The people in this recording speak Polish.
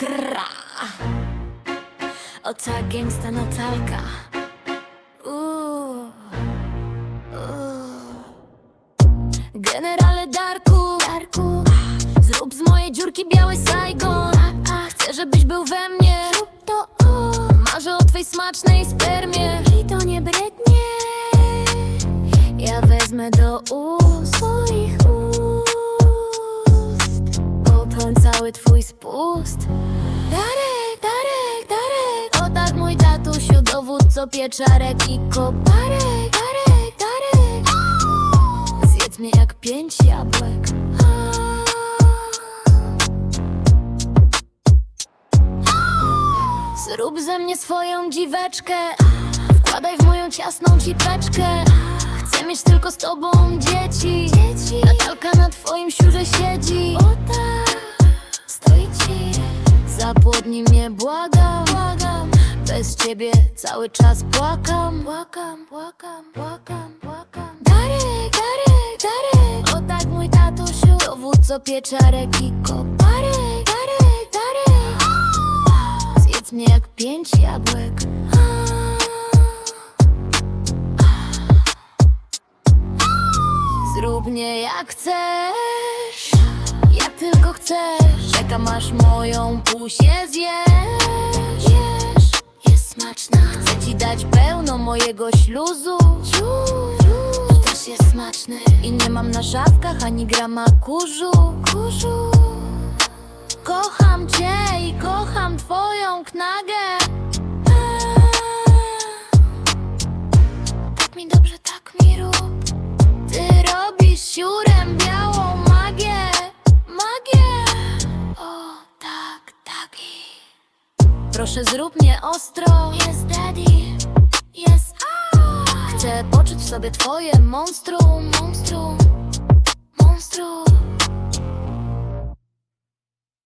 Skra. O ta gangsta Natalka. Generale Darku, Darku, zrób z mojej dziurki biały Saigon. Chcę, żebyś był we mnie. to Marzę o twej smacznej spermie. I to nie brednie. Ja wezmę do ust swoich ust. Popełń cały twój spust. Darek, Darek, Darek. O tak mój tatusiu, dowódco pieczarek i koparek. Darek, Darek. Zjedz mnie jak pięć jabłek. Zrób ze mnie swoją dziweczkę. Wkładaj w moją ciasną cipeczkę. Chcę mieć tylko z tobą dzieci. Natalka na twoim siurze siedzi. Błagam, błagam. Bez ciebie cały czas płakam, płakam, płakam, płakam, płakam. Darek, Darek, Darek. O tak mój tatusiu, dowódco pieczarek i koparek. Darek, Darek. Zjedz mnie jak pięć jabłek. Zrób mnie jak chcesz, chcesz. Czekam aż moją pusię zjesz. Jesz, jest smaczna. Chcę ci dać pełno mojego śluzu. To też jest smaczny. I nie mam na szafkach ani grama kurzu. Kurzu. Kocham cię i kocham twoją knagę. Proszę zrób mnie ostro. Yes, daddy. Yes. Chcę poczuć w sobie twoje monstrum, monstrum.